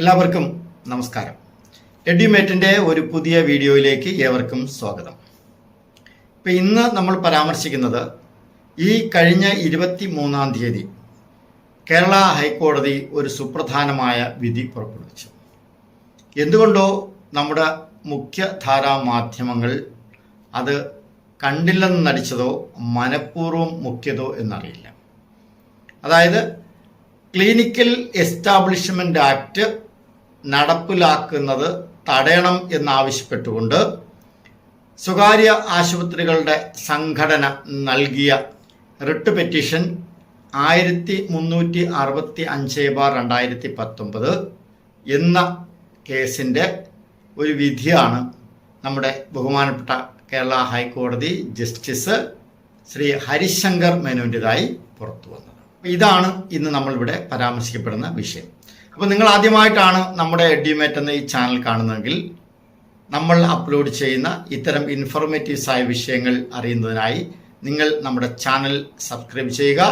എല്ലാവർക്കും നമസ്കാരം. എഡ്യൂമേറ്റിന്റെ ഒരു പുതിയ വീഡിയോയിലേക്ക് ഏവർക്കും സ്വാഗതം. ഇപ്പം ഇന്ന് നമ്മൾ പരാമർശിക്കുന്നത് ഈ കഴിഞ്ഞ ഇരുപത്തി മൂന്നാം തീയതി കേരള ഹൈക്കോടതി ഒരു സുപ്രധാനമായ വിധി പുറപ്പെടുവിച്ചു. എന്തുകൊണ്ടോ നമ്മുടെ മുഖ്യധാരാ മാധ്യമങ്ങൾ അത് കണ്ടില്ലെന്ന് നടിച്ചതോ മനഃപൂർവം മുഖ്യതോ എന്നറിയില്ല. അതായത് ക്ലിനിക്കൽ എസ്റ്റാബ്ലിഷ്മെന്റ് ആക്ട് നടപ്പിലാക്കുന്നത് തടയണം എന്നാവശ്യപ്പെട്ടുകൊണ്ട് സ്വകാര്യ ആശുപത്രികളുടെ സംഘടന നൽകിയ റിട്ട് പെറ്റീഷൻ ആയിരത്തി മുന്നൂറ്റി അറുപത്തി അഞ്ച് ബാർ രണ്ടായിരത്തി പത്തൊമ്പത് എന്ന കേസിന്റെ ഒരു വിധിയാണ് നമ്മുടെ ബഹുമാനപ്പെട്ട കേരള ഹൈക്കോടതി ജസ്റ്റിസ് ശ്രീ ഹരിശങ്കർ മേനോന്റെതായി പുറത്തു വന്നത് ഇതാണ് ഇന്ന് നമ്മളിവിടെ പരാമർശിക്കപ്പെടുന്ന വിഷയം. അപ്പോൾ നിങ്ങൾ ആദ്യമായിട്ടാണ് നമ്മുടെ എഡ്യൂമേറ്റ് എന്ന ഈ ചാനൽ കാണുന്നതെങ്കിൽ നമ്മൾ അപ്ലോഡ് ചെയ്യുന്ന ഇത്തരം ഇൻഫോർമേറ്റീവ്സ് ആയ വിഷയങ്ങൾ അറിയുന്നതിനായി നിങ്ങൾ നമ്മുടെ ചാനൽ സബ്സ്ക്രൈബ് ചെയ്യുക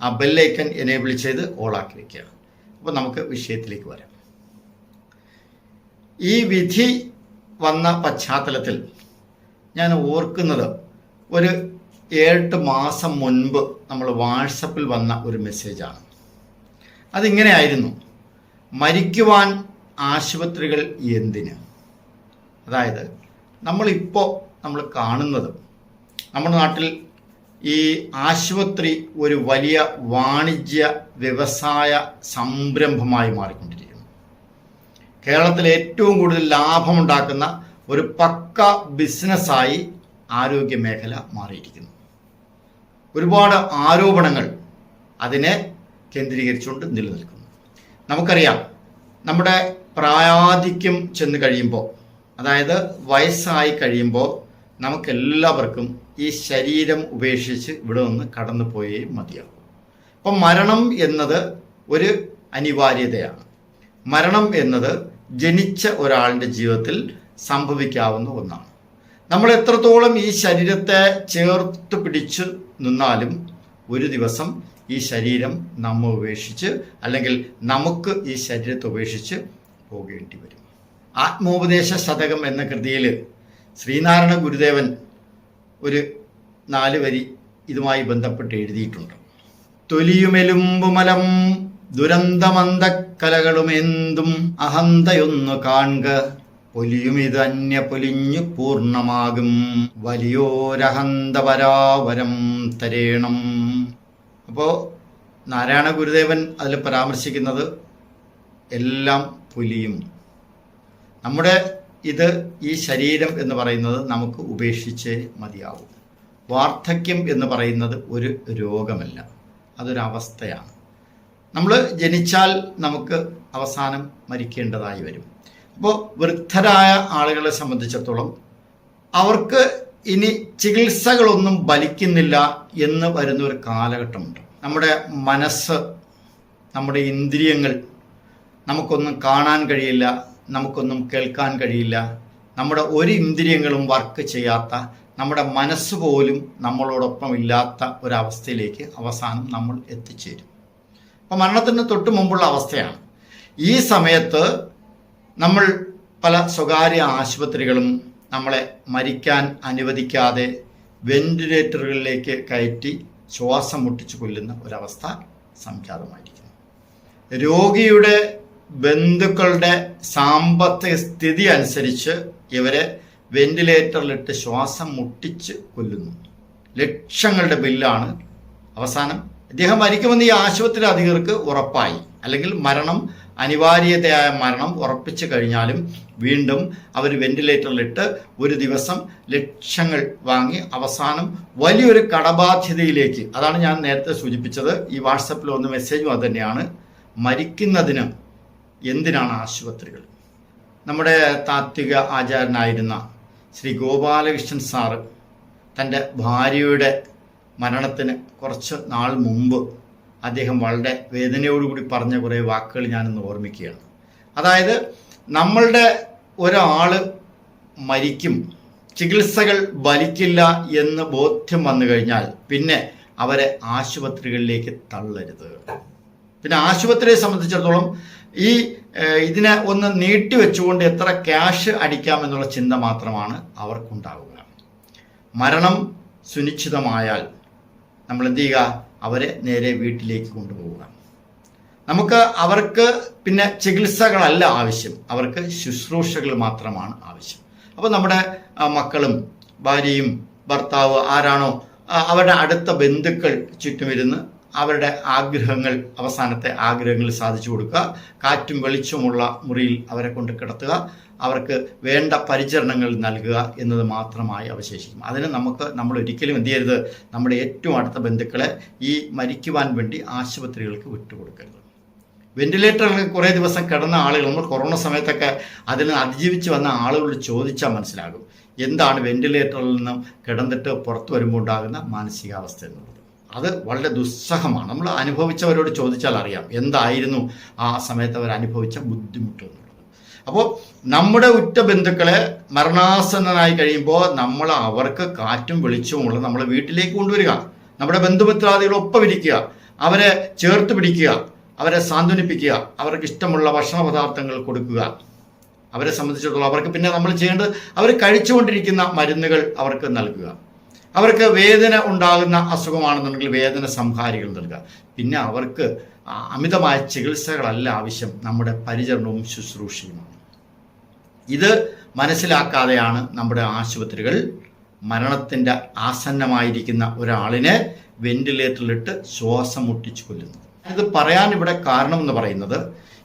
ആ ബെല്ലൈക്കൻ എനേബിൾ ചെയ്ത് ഓളാക്കി വയ്ക്കുക അപ്പോൾ നമുക്ക് വിഷയത്തിലേക്ക് വരാം. ഈ വിധി വന്ന പശ്ചാത്തലത്തിൽ ഞാൻ ഓർക്കുന്നത് ഒരു ഏഴെട്ട് മാസം മുൻപ് നമ്മൾ വാട്സപ്പിൽ വന്ന ഒരു മെസ്സേജാണ് അതിങ്ങനെ ആയിരുന്നു. മരിക്കുവാൻ ആശുപത്രികൾ എന്തിന്? അതായത് നമ്മളിപ്പോൾ നമ്മൾ കാണുന്നത് നമ്മുടെ നാട്ടിൽ ഈ ആശുപത്രി ഒരു വലിയ വാണിജ്യ വ്യവസായ സംരംഭമായി മാറിക്കൊണ്ടിരിക്കുന്നു. കേരളത്തിൽ ഏറ്റവും കൂടുതൽ ലാഭമുണ്ടാക്കുന്ന ഒരു പക്ക ബിസിനസ്സായി ആരോഗ്യ മേഖല മാറിയിരിക്കുന്നു. ഒരുപാട് ആരോപണങ്ങൾ അതിനെ കേന്ദ്രീകരിച്ചുകൊണ്ട് നിലനിൽക്കുന്നു. നമുക്കറിയാം നമ്മുടെ പ്രായാധിക്യം ചെന്ന് കഴിയുമ്പോൾ അതായത് വയസ്സായി കഴിയുമ്പോൾ നമുക്കെല്ലാവർക്കും ഈ ശരീരം ഉപേക്ഷിച്ച് ഇവിടെ നിന്ന് കടന്നു പോയേ മതിയാകും അപ്പം മരണം എന്നത് ഒരു അനിവാര്യതയാണ്. മരണം എന്നത് ജനിച്ച ഒരാളുടെ ജീവിതത്തിൽ സംഭവിക്കാവുന്ന ഒന്നാണ്. നമ്മൾ എത്രത്തോളം ഈ ശരീരത്തെ ചേർത്ത് പിടിച്ച് നിന്നാലും ഒരു ദിവസം ഈ ശരീരം നമ്മ ഉപേക്ഷിച്ച് അല്ലെങ്കിൽ നമുക്ക് ഈ ശരീരത്തെ ഉപേക്ഷിച്ച് പോകേണ്ടി വരും. ആത്മോപദേശ ശതകം എന്ന കൃതിയിൽ ശ്രീനാരായണ ഗുരുദേവൻ ഒരു നാല് വരി ഇതുമായി ബന്ധപ്പെട്ട് എഴുതിയിട്ടുണ്ട്. തൊലിയുമെലുമ്പുമലം ദുരന്തമന്തക്കലകളുമെന്തും അഹന്തയൊന്നു കാണുക. പൊലിയുമിത് അന്യ പൊലിഞ്ഞു പൂർണമാകും. വലിയോരഹന്ത പരാവരം തരേണം. അപ്പോൾ നാരായണ ഗുരുദേവൻ അതിൽ പരാമർശിക്കുന്നത് എല്ലാം പുലിയും. നമ്മുടെ ഇത് ഈ ശരീരം എന്ന് പറയുന്നത് നമുക്ക് ഉപേക്ഷിച്ചേ മതിയാവും. വാർദ്ധക്യം എന്ന് പറയുന്നത് ഒരു രോഗമല്ല. അതൊരവസ്ഥയാണ്. നമ്മൾ ജനിച്ചാൽ നമുക്ക് അവസാനം മരിക്കേണ്ടതായി വരും. അപ്പോൾ വൃദ്ധരായ ആളുകളെ സംബന്ധിച്ചിടത്തോളം അവർക്ക് ഇനി ചികിത്സകളൊന്നും ബലിക്കുന്നില്ല എന്ന് വരുന്ന ഒരു കാലഘട്ടമുണ്ട്. നമ്മുടെ മനസ്സ് നമ്മുടെ ഇന്ദ്രിയങ്ങൾ നമുക്കൊന്നും കാണാൻ കഴിയില്ല നമുക്കൊന്നും കേൾക്കാൻ കഴിയില്ല. നമ്മുടെ ഒരു ഇന്ദ്രിയങ്ങളും വർക്ക് ചെയ്യാത്ത നമ്മുടെ മനസ്സ് പോലും നമ്മളോടൊപ്പം ഇല്ലാത്ത ഒരവസ്ഥയിലേക്ക് അവസാനം നമ്മൾ എത്തിച്ചേരും. അപ്പോൾ മരണത്തിന് തൊട്ട് മുമ്പുള്ള അവസ്ഥയാണ്. ഈ സമയത്ത് നമ്മൾ പല സ്വകാര്യ ആശുപത്രികളും നമ്മളെ മരിക്കാൻ അനുവദിക്കാതെ വെന്റിലേറ്ററുകളിലേക്ക് കയറ്റി ശ്വാസം മുട്ടിച്ചു കൊല്ലുന്ന ഒരവസ്ഥ സംജാതമായിരിക്കുന്നു രോഗിയുടെ ബന്ധുക്കളുടെ സാമ്പത്തിക സ്ഥിതി അനുസരിച്ച് ഇവരെ വെന്റിലേറ്ററിലിട്ട് ശ്വാസം മുട്ടിച്ച് കൊല്ലുന്നു. ലക്ഷങ്ങളുടെ ബില്ലാണ് അവസാനം. ഇദ്ദേഹം മരിക്കുമെന്ന് ഈ ആശുപത്രി അധികൃതർക്ക് ഉറപ്പായി. അല്ലെങ്കിൽ മരണം അനിവാര്യതയായ മരണം ഉറപ്പിച്ചു കഴിഞ്ഞാലും വീണ്ടും അവർ വെന്റിലേറ്ററിലിട്ട് ഒരു ദിവസം ലക്ഷങ്ങൾ വാങ്ങി അവസാനം വലിയൊരു കടബാധ്യതയിലേക്ക് അതാണ് ഞാൻ നേരത്തെ സൂചിപ്പിച്ചത് ഈ വാട്സപ്പിൽ വന്ന മെസ്സേജും അത് തന്നെയാണ് മരിക്കുന്നതിന് എന്തിനാണ് ആശുപത്രികൾ? നമ്മുടെ താത്വിക ആചാരനായിരുന്ന ശ്രീ ഗോപാലകൃഷ്ണൻ സാറ് തന്റെ ഭാര്യയുടെ മരണത്തിന് കുറച്ച് നാൾ മുമ്പ് അദ്ദേഹം വളരെ വേദനയോടുകൂടി പറഞ്ഞ കുറേ വാക്കുകൾ ഞാനൊന്ന് ഓർമ്മിക്കുകയാണ്. അതായത് നമ്മളുടെ ഒരാൾ മരിക്കും ചികിത്സകൾ ബലിക്കില്ല എന്ന് ബോധ്യം വന്നു കഴിഞ്ഞാൽ പിന്നെ അവരെ ആശുപത്രികളിലേക്ക് തള്ളരുത്. പിന്നെ ആശുപത്രിയെ സംബന്ധിച്ചിടത്തോളം ഈ ഇതിനെ ഒന്ന് നീട്ടിവെച്ചുകൊണ്ട് എത്ര ക്യാഷ് അടിക്കാമെന്നുള്ള ചിന്ത മാത്രമാണ് അവർക്കുണ്ടാവുക. മരണം സുനിശ്ചിതമായാൽ നമ്മൾ എന്ത് ചെയ്യുക? അവരെ നേരെ വീട്ടിലേക്ക് കൊണ്ടുപോവുക നമുക്ക് അവർക്ക് പിന്നെ ചികിത്സകളല്ല ആവശ്യം. അവർക്ക് ശുശ്രൂഷകൾ മാത്രമാണ് ആവശ്യം. അപ്പോൾ നമ്മുടെ മക്കളും ഭാര്യയും ഭർത്താവ് ആരാണോ അവരുടെ അടുത്ത ബന്ധുക്കൾ ചുറ്റുമിരുന്ന് അവരുടെ ആഗ്രഹങ്ങൾ അവസാനത്തെ ആഗ്രഹങ്ങൾ സാധിച്ചു കൊടുക്കുക. കാറ്റും വെളിച്ചമുള്ള മുറിയിൽ അവരെ കൊണ്ട് കിടത്തുക. അവർക്ക് വേണ്ട പരിചരണങ്ങൾ നൽകുക എന്നത് മാത്രമായി അവശേഷിക്കും. അതിന് നമുക്ക് നമ്മൾ ഒരിക്കലും എന്ത് ചെയ്യരുത്? നമ്മുടെ ഏറ്റവും അടുത്ത ബന്ധുക്കളെ ഈ മരിക്കുവാൻ വേണ്ടി ആശുപത്രികൾക്ക് വിട്ടുകൊടുക്കരുത്. വെന്റിലേറ്ററിൽ കുറേ ദിവസം കിടന്ന ആളുകൾ നമ്മൾ കൊറോണ സമയത്തൊക്കെ അതിന് അതിജീവിച്ച് വന്ന ആളുകളോട് ചോദിച്ചാൽ മനസ്സിലാകും. എന്താണ് വെന്റിലേറ്ററിൽ നിന്നും കിടന്നിട്ട് പുറത്തു വരുമ്പോൾ ഉണ്ടാകുന്ന മാനസികാവസ്ഥ എന്നുള്ളത്. അത് വളരെ ദുസ്സഹമാണ്. നമ്മൾ അനുഭവിച്ചവരോട് ചോദിച്ചാൽ അറിയാം. എന്തായിരുന്നു ആ സമയത്ത് അവർ അനുഭവിച്ച ബുദ്ധിമുട്ട് അപ്പോൾ നമ്മുടെ ഉറ്റ ബന്ധുക്കളെ മരണാസന്നനായി കഴിയുമ്പോൾ നമ്മൾ അവർക്ക് കാറ്റും വെളിച്ചവുമുള്ള നമ്മളെ വീട്ടിലേക്ക് കൊണ്ടുവരിക. നമ്മുടെ ബന്ധുമിത്രാദികളൊപ്പം ഇരിക്കുക. അവരെ ചേർത്ത് പിടിക്കുക. അവരെ സാന്ത്വനിപ്പിക്കുക. അവർക്ക് ഇഷ്ടമുള്ള ഭക്ഷണ പദാർത്ഥങ്ങൾ കൊടുക്കുക. അവരെ സംബന്ധിച്ചിടത്തോളം അവർക്ക് പിന്നെ നമ്മൾ ചെയ്യേണ്ടത് അവർ കഴിച്ചുകൊണ്ടിരിക്കുന്ന മരുന്നുകൾ അവർക്ക് നൽകുക. അവർക്ക് വേദന ഉണ്ടാകുന്ന അസുഖമാണെന്നുണ്ടെങ്കിൽ വേദന സംഹാരികൾ നൽകുക. പിന്നെ അവർക്ക് അമിതമായ ചികിത്സകളല്ല ആവശ്യം. നമ്മുടെ പരിചരണവും ശുശ്രൂഷയുമാണ്. ഇത് മനസ്സിലാക്കാതെയാണ് നമ്മുടെ ആശുപത്രികൾ മരണത്തിന്റെ ആസന്നമായിരിക്കുന്ന ഒരാളിനെ വെന്റിലേറ്ററിലിട്ട് ശ്വാസം മുട്ടിച്ചു കൊല്ലുന്നത്. ഇത് പറയാൻ ഇവിടെ കാരണം എന്ന് പറയുന്നത്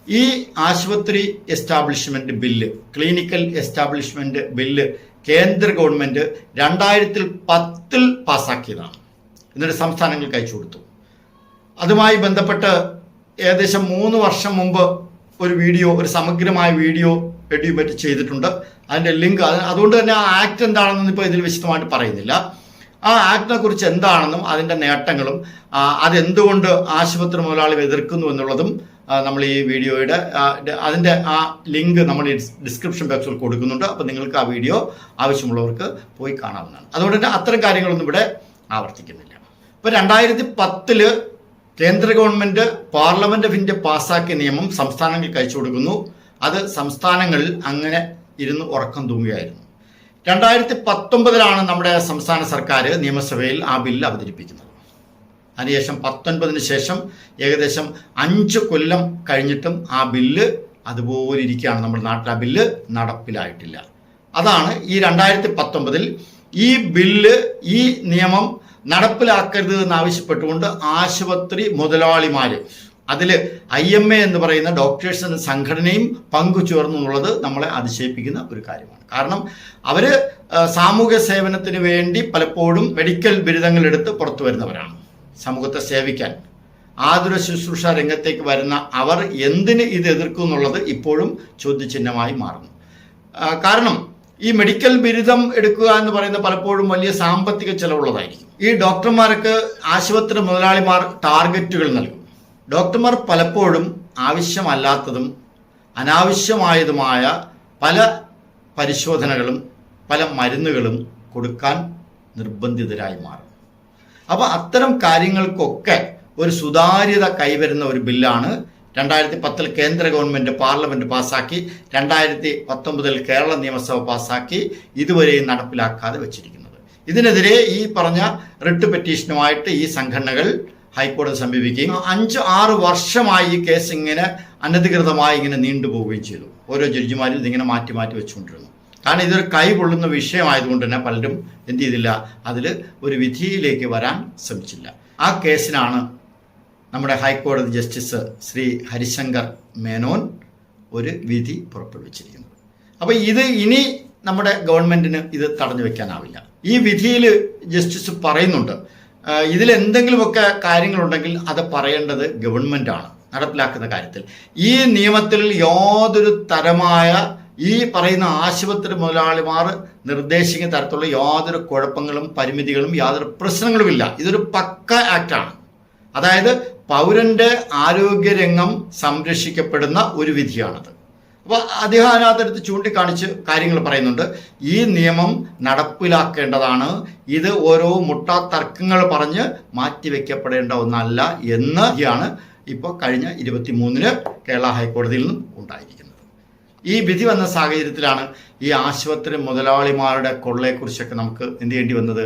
ഈ ആശുപത്രി establishment bill clinical establishment bill കേന്ദ്ര ഗവൺമെന്റ് രണ്ടായിരത്തിൽ പത്തിൽ പാസ്സാക്കിയതാണ് എന്നിട്ട് സംസ്ഥാനങ്ങൾക്ക് അയച്ചു കൊടുത്തു. അതുമായി ബന്ധപ്പെട്ട് ഏകദേശം മൂന്ന് വർഷം മുമ്പ് ഒരു വീഡിയോ ഒരു സമഗ്രമായ വീഡിയോ എഡ്യൂബേറ്റ് ചെയ്തിട്ടുണ്ട്. അതിന്റെ ലിങ്ക് അതുകൊണ്ട് തന്നെ ആ ആക്ട് എന്താണെന്ന് ഇപ്പോൾ ഇതിൽ വിശദമായിട്ട് പറയുന്നില്ല. ആ ആക്ടിനെ കുറിച്ച് എന്താണെന്നും അതിന്റെ നേട്ടങ്ങളും അതെന്തുകൊണ്ട് ആശുപത്രി മുതലാളി എതിർക്കുന്നു എന്നുള്ളതും നമ്മൾ ഈ വീഡിയോയുടെ അതിന്റെ ആ ലിങ്ക് നമ്മൾ ഈ ഡിസ്ക്രിപ്ഷൻ ബോക്സിൽ കൊടുക്കുന്നുണ്ട്. അപ്പോൾ നിങ്ങൾക്ക് ആ വീഡിയോ ആവശ്യമുള്ളവർക്ക് പോയി കാണാവുന്നതാണ്. അതുകൊണ്ട് തന്നെ അത്തരം കാര്യങ്ങളൊന്നും ഇവിടെ ആവർത്തിക്കുന്നില്ല. ഇപ്പോൾ രണ്ടായിരത്തി പത്തിൽ കേന്ദ്ര ഗവൺമെന്റ് പാർലമെന്റ് ഓഫ് ഇന്ത്യ പാസ്സാക്കിയ നിയമം സംസ്ഥാനങ്ങൾക്ക് അയച്ചു കൊടുക്കുന്നു. അത് സംസ്ഥാനങ്ങളിൽ അങ്ങനെ ഇരുന്ന് ഉറക്കം തൂങ്ങുകയായിരുന്നു. രണ്ടായിരത്തി പത്തൊമ്പതിലാണ് നമ്മുടെ സംസ്ഥാന സർക്കാർ നിയമസഭയിൽ ആ ബില്ല് അവതരിപ്പിക്കുന്നത്. അതിനുശേഷം പത്തൊൻപതിന് ശേഷം ഏകദേശം അഞ്ച് കൊല്ലം കഴിഞ്ഞിട്ടും ആ ബില്ല് അതുപോലെ ഇരിക്കുകയാണ്. നമ്മുടെ നാട്ടിൽ ആ ബില്ല് നടപ്പിലായിട്ടില്ല. അതാണ് ഈ രണ്ടായിരത്തി പത്തൊമ്പതിൽ ഈ ബില്ല് ഈ നിയമം നടപ്പിലാക്കരുത് എന്നാവശ്യപ്പെട്ടുകൊണ്ട് ആശുപത്രി മുതലാളിമാർ അതിൽ ഐ എം എ എന്ന് പറയുന്ന ഡോക്ടേഴ്സ് എന്ന സംഘടനയും പങ്കുചേർന്നു എന്നുള്ളത് നമ്മളെ അതിശയിപ്പിക്കുന്ന ഒരു കാര്യമാണ്. കാരണം അവർ സാമൂഹ്യ സേവനത്തിന് വേണ്ടി പലപ്പോഴും മെഡിക്കൽ ബിരുദങ്ങൾ എടുത്ത് പുറത്തു വരുന്നവരാണ്. സമൂഹത്തെ സേവിക്കാൻ. ആതുര ശുശ്രൂഷ രംഗത്തേക്ക് വരുന്ന അവർ എന്തിന് ഇത് എതിർക്കും എന്നുള്ളത് ഇപ്പോഴും ചോദ്യചിഹ്നമായി മാറുന്നു. കാരണം ഈ മെഡിക്കൽ ബിരുദം എടുക്കുക എന്ന് പറയുന്ന പലപ്പോഴും വലിയ സാമ്പത്തിക ചെലവുള്ളതായിരിക്കും. ഈ ഡോക്ടർമാർക്ക് ആശുപത്രി മുതലാളിമാർ ടാർഗറ്റുകൾ നൽകും. ഡോക്ടർമാർ പലപ്പോഴും ആവശ്യമല്ലാത്തതും അനാവശ്യമായതുമായ പല പരിശോധനകളും പല മരുന്നുകളും കൊടുക്കാൻ നിർബന്ധിതരായി മാറും. അപ്പോൾ അത്തരം കാര്യങ്ങൾക്കൊക്കെ ഒരു സുതാര്യത കൈവരുന്ന ഒരു ബില്ലാണ് രണ്ടായിരത്തി പത്തിൽ കേന്ദ്ര ഗവൺമെന്റ് പാർലമെന്റ് പാസ്സാക്കി രണ്ടായിരത്തി പത്തൊമ്പതിൽ കേരള നിയമസഭ പാസ്സാക്കി ഇതുവരെയും നടപ്പിലാക്കാതെ വെച്ചിരിക്കുന്നത്. ഇതിനെതിരെ ഈ പറഞ്ഞ റിട്ട് പെറ്റീഷനുമായിട്ട് ഈ സംഘടനകൾ ഹൈക്കോടതി സമീപിക്കുകയും അഞ്ച് ആറ് വർഷമായി ഈ കേസ് ഇങ്ങനെ അനധികൃതമായി ഇങ്ങനെ നീണ്ടുപോവുകയും ചെയ്തു. ഓരോ ജഡ്ജിമാരും ഇതിങ്ങനെ മാറ്റി മാറ്റി വെച്ചുകൊണ്ടിരുന്നു. കാരണം ഇതൊരു കൈ കൊള്ളുന്ന വിഷയമായതുകൊണ്ട് തന്നെ പലരും എന്ത് ചെയ്തില്ല അതിൽ ഒരു വിധിയിലേക്ക് വരാൻ ശ്രമിച്ചില്ല. ആ കേസിനാണ് നമ്മുടെ ഹൈക്കോടതി ജസ്റ്റിസ് ശ്രീ ഹരിശങ്കർ മേനോൻ ഒരു വിധി പുറപ്പെടുവിച്ചിരിക്കുന്നത്. അപ്പോൾ ഇത് ഇനി നമ്മുടെ ഗവൺമെന്റിന് ഇത് തടഞ്ഞു വെക്കാനാവില്ല. ഈ വിധിയിൽ ജസ്റ്റിസ് പറയുന്നുണ്ട് ഇതിൽ എന്തെങ്കിലുമൊക്കെ കാര്യങ്ങളുണ്ടെങ്കിൽ അത് പറയേണ്ടത് ഗവൺമെന്റാണ് നടപ്പിലാക്കുന്ന കാര്യത്തിൽ. ഈ നിയമത്തിൽ യാതൊരു തരമായ ഈ പറയുന്ന ആശുപത്രി മുതലാളിമാർ നിർദ്ദേശിക്കുന്ന തരത്തിലുള്ള യാതൊരു കുഴപ്പങ്ങളും പരിമിതികളും യാതൊരു പ്രശ്നങ്ങളുമില്ല. ഇതൊരു പക്ക ആക്റ്റാണ്. അതായത് പൗരന്റെ ആരോഗ്യരംഗം സംരക്ഷിക്കപ്പെടുന്ന ഒരു വിധിയാണത്. അപ്പോൾ അദ്ദേഹം അതിനകത്തെടുത്ത് ചൂണ്ടിക്കാണിച്ച് കാര്യങ്ങൾ പറയുന്നുണ്ട്. ഈ നിയമം നടപ്പിലാക്കേണ്ടതാണ്. ഇത് ഓരോ മുട്ടാ തർക്കങ്ങൾ പറഞ്ഞ് മാറ്റിവെക്കപ്പെടേണ്ട ഒന്നല്ല എന്ന് ആണ് ഇപ്പോൾ കഴിഞ്ഞ ഇരുപത്തി മൂന്നിന് കേരള ഹൈക്കോടതിയിൽ നിന്നും ഉണ്ടായിരിക്കുന്നത്. ഈ വിധി വന്ന സാഹചര്യത്തിലാണ് ഈ ആശുപത്രി മുതലാളിമാരുടെ കൊള്ളയെക്കുറിച്ചൊക്കെ നമുക്ക് എന്ത് ചെയ്യേണ്ടി വന്നത്?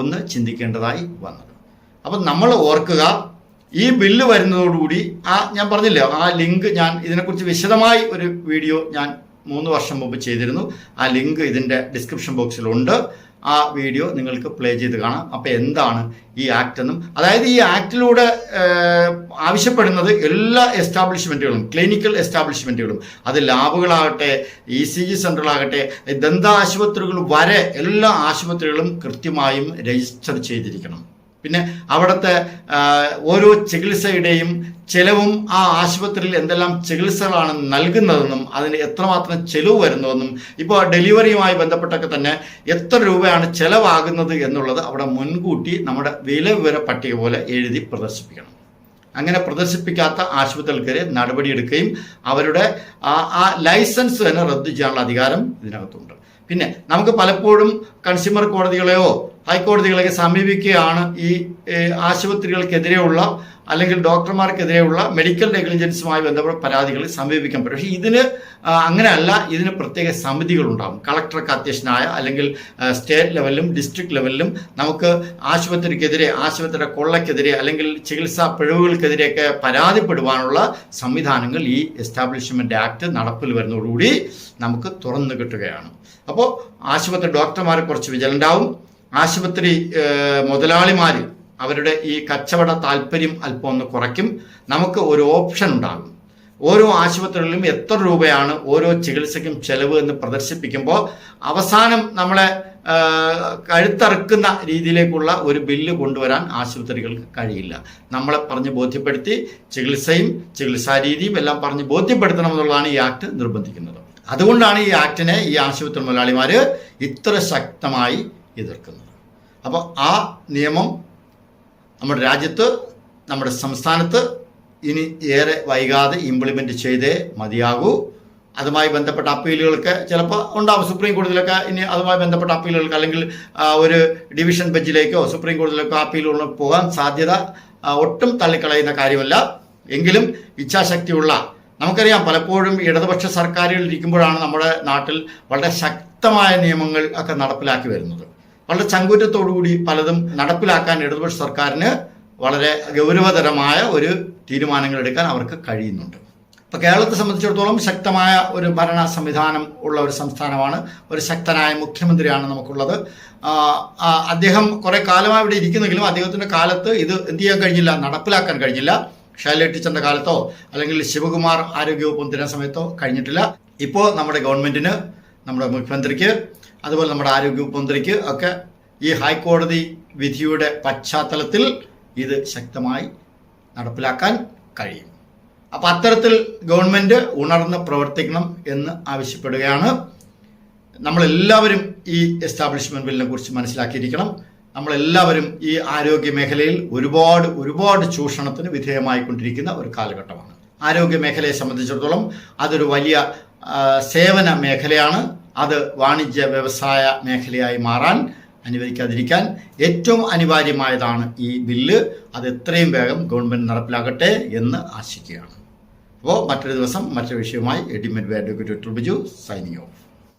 ഒന്ന് ചിന്തിക്കേണ്ടതായി വന്നത്. അപ്പം നമ്മൾ ഓർക്കുക ഈ ബില്ല് വരുന്നതോടുകൂടി ആ ഞാൻ പറഞ്ഞില്ലേ ആ ലിങ്ക് ഞാൻ ഇതിനെക്കുറിച്ച് വിശദമായി ഒരു വീഡിയോ ഞാൻ മൂന്ന് വർഷം മുമ്പ് ചെയ്തിരുന്നു. ആ ലിങ്ക് ഇതിന്റെ ഡിസ്ക്രിപ്ഷൻ ബോക്സിലുണ്ട് ആ വീഡിയോ നിങ്ങൾക്ക് പ്ലേ ചെയ്ത് കാണാം. അപ്പോൾ എന്താണ് ഈ ആക്ട് എന്നും. അതായത് ഈ ആക്ടിലൂടെ ആവശ്യപ്പെടുന്നത് എല്ലാ എസ്റ്റാബ്ലിഷ്മെന്റുകളും ക്ലിനിക്കൽ എസ്റ്റാബ്ലിഷ്മെന്റുകളും അത് ലാബുകളാകട്ടെ ഇ സി ജി സെന്ററുകളാകട്ടെ ദന്താശുപത്രികൾ വരെ എല്ലാ ആശുപത്രികളും കൃത്യമായും രജിസ്റ്റർ ചെയ്തിരിക്കണം. പിന്നെ അവിടുത്തെ ഓരോ ചികിത്സയുടെയും ചിലവും ആ ആശുപത്രിയിൽ എന്തെല്ലാം ചികിത്സകളാണ് നൽകുന്നതെന്നും അതിന് എത്രമാത്രം ചെലവ് വരുന്നുവെന്നും ഇപ്പോൾ ഡെലിവറിയുമായി ബന്ധപ്പെട്ടൊക്കെ തന്നെ എത്ര രൂപയാണ് ചെലവാകുന്നത് എന്നുള്ളത് അവിടെ മുൻകൂട്ടി നമ്മുടെ വില വിവര പട്ടിക പോലെ എഴുതി പ്രദർശിപ്പിക്കണം. അങ്ങനെ പ്രദർശിപ്പിക്കാത്ത ആശുപത്രികൾക്കെതിരെ നടപടിയെടുക്കുകയും അവരുടെ ആ ലൈസൻസ് തന്നെ റദ്ദു ചെയ്യാനുള്ള അധികാരം ഇതിനകത്തുണ്ട്. പിന്നെ നമുക്ക് പലപ്പോഴും കൺസ്യൂമർ കോടതികളെയോ ഹൈക്കോടതികളെയൊക്കെ സമീപിക്കുകയാണ് ഈ ആശുപത്രികൾക്കെതിരെയുള്ള അല്ലെങ്കിൽ ഡോക്ടർമാർക്കെതിരെയുള്ള മെഡിക്കൽ നെഗ്ലിജൻസുമായി ബന്ധപ്പെട്ട പരാതികൾ സമീപിക്കാൻ പറ്റും പക്ഷേ ഇതിന് അങ്ങനെയല്ല. ഇതിന് പ്രത്യേക സമിതികളുണ്ടാകും കളക്ടർക്ക് അധ്യക്ഷനായ അല്ലെങ്കിൽ സ്റ്റേറ്റ് ലെവലിലും ഡിസ്ട്രിക്ട് ലെവലിലും നമുക്ക് ആശുപത്രിക്കെതിരെ ആശുപത്രിയുടെ കൊള്ളക്കെതിരെ അല്ലെങ്കിൽ ചികിത്സാ പിഴവുകൾക്കെതിരെയൊക്കെ പരാതിപ്പെടുവാനുള്ള സംവിധാനങ്ങൾ ഈ എസ്റ്റാബ്ലിഷ്മെന്റ് ആക്ട് നടപ്പിൽ വരുന്നതോടുകൂടി നമുക്ക് തുറന്നു കിട്ടുകയാണ്. അപ്പോൾ ആശുപത്രി ഡോക്ടർമാരെ കുറച്ച് വിജിലന്റ് ആശുപത്രി മുതലാളിമാർ അവരുടെ ഈ കച്ചവട താല്പര്യം അല്പം ഒന്ന് കുറയ്ക്കും. നമുക്ക് ഒരു ഓപ്ഷൻ ഉണ്ടാകും. ഓരോ ആശുപത്രികളിലും എത്ര രൂപയാണ് ഓരോ ചികിത്സയ്ക്കും ചെലവ് എന്ന് പ്രദർശിപ്പിക്കുമ്പോൾ അവസാനം നമ്മളെ കഴുത്തറുക്കുന്ന രീതിയിലേക്കുള്ള ഒരു ബില്ല് കൊണ്ടുവരാൻ ആശുപത്രികൾക്ക് കഴിയില്ല. നമ്മളെ പറഞ്ഞ് ബോധ്യപ്പെടുത്തി ചികിത്സയും ചികിത്സാരീതിയും എല്ലാം പറഞ്ഞ് ബോധ്യപ്പെടുത്തണമെന്നുള്ളതാണ് ഈ ആക്ട് നിർബന്ധിക്കുന്നത്. അതുകൊണ്ടാണ് ഈ ആക്ടിനെ ഈ ആശുപത്രി മുതലാളിമാർ ഇത്ര ശക്തമായി എതിർക്കുന്നത്. അപ്പോൾ ആ നിയമം നമ്മുടെ രാജ്യത്ത് നമ്മുടെ സംസ്ഥാനത്ത് ഇനി ഏറെ വൈകാതെ ഇംപ്ലിമെന്റ് ചെയ്തേ മതിയാകൂ. അതുമായി ബന്ധപ്പെട്ട അപ്പീലുകൾക്ക് ചിലപ്പോൾ ഉണ്ടാവും സുപ്രീം കോടതിയിലൊക്കെ ഇനി അതുമായി ബന്ധപ്പെട്ട അപ്പീലുകൾക്ക് അല്ലെങ്കിൽ ഒരു ഡിവിഷൻ ബെഞ്ചിലേക്കോ സുപ്രീം കോടതിയിലേക്കോ അപ്പീലുകൾ പോകാൻ സാധ്യത ഒട്ടും തള്ളിക്കളയുന്ന കാര്യമല്ല. എങ്കിലും ഇച്ഛാശക്തിയുള്ള നമുക്കറിയാം പലപ്പോഴും ഇടതുപക്ഷ സർക്കാരുകൾ ഇരിക്കുമ്പോഴാണ് നമ്മുടെ നാട്ടിൽ വളരെ ശക്തമായ നിയമങ്ങൾ ഒക്കെ നടപ്പിലാക്കി വരുന്നത്. വളരെ ചങ്കൂറ്റത്തോടുകൂടി പലതും നടപ്പിലാക്കാൻ ഇടതുപക്ഷ സർക്കാരിന് വളരെ ഗൗരവതരമായ ഒരു തീരുമാനങ്ങൾ എടുക്കാൻ അവർക്ക് കഴിയുന്നുണ്ട്. ഇപ്പോൾ കേരളത്തെ സംബന്ധിച്ചിടത്തോളം ശക്തമായ ഒരു ഭരണ സംവിധാനം ഉള്ള ഒരു സംസ്ഥാനമാണ് ഒരു ശക്തനായ മുഖ്യമന്ത്രിയാണ് നമുക്കുള്ളത്. അദ്ദേഹം കുറേ കാലമായി ഇവിടെ ഇരിക്കുന്നെങ്കിലും അദ്ദേഹത്തിന്റെ കാലത്ത് ഇത് എന്ത് ചെയ്യാൻ കഴിഞ്ഞില്ല നടപ്പിലാക്കാൻ കഴിഞ്ഞില്ല. ശൈല ടീച്ചറിന്റെ കാലത്തോ അല്ലെങ്കിൽ ശിവകുമാർ ആരോഗ്യവകുപ്പ് മന്ത്രിയുടെ സമയത്തോ കഴിഞ്ഞിട്ടില്ല. ഇപ്പോൾ നമ്മുടെ ഗവൺമെന്റിന് നമ്മുടെ മുഖ്യമന്ത്രിക്ക് അതുപോലെ നമ്മുടെ ആരോഗ്യവകുപ്പ് മന്ത്രിക്ക് ഒക്കെ ഈ ഹൈക്കോടതി വിധിയുടെ പശ്ചാത്തലത്തിൽ ഇത് ശക്തമായി നടപ്പിലാക്കാൻ കഴിയും. അപ്പം അത്തരത്തിൽ ഗവൺമെന്റ് ഉണർന്ന് പ്രവർത്തിക്കണം എന്ന് ആവശ്യപ്പെടുകയാണ്. നമ്മളെല്ലാവരും ഈ എസ്റ്റാബ്ലിഷ്മെന്റ് ബില്ലിനെ കുറിച്ച് മനസ്സിലാക്കിയിരിക്കണം. നമ്മളെല്ലാവരും ഈ ആരോഗ്യ മേഖലയിൽ ഒരുപാട് ഒരുപാട് ചൂഷണത്തിന് വിധേയമായിക്കൊണ്ടിരിക്കുന്ന ഒരു കാലഘട്ടമാണ്. ആരോഗ്യ മേഖലയെ സംബന്ധിച്ചിടത്തോളം അതൊരു വലിയ സേവന മേഖലയാണ്. അത് വാണിജ്യ വ്യവസായ മേഖലയായി മാറാൻ അനുവദിക്കാതിരിക്കാൻ ഏറ്റവും അനിവാര്യമായതാണ് ഈ ബില്ല്. അത് എത്രയും വേഗം ഗവൺമെന്റ് നടപ്പിലാക്കട്ടെ എന്ന് ആശിക്കുകയാണ്. അപ്പോൾ മറ്റൊരു ദിവസം മറ്റൊരു വിഷയവുമായി എഡിമെന്റ് അഡ്വക്കേറ്റ് ബിജു സൈനിങ് ഓഫ്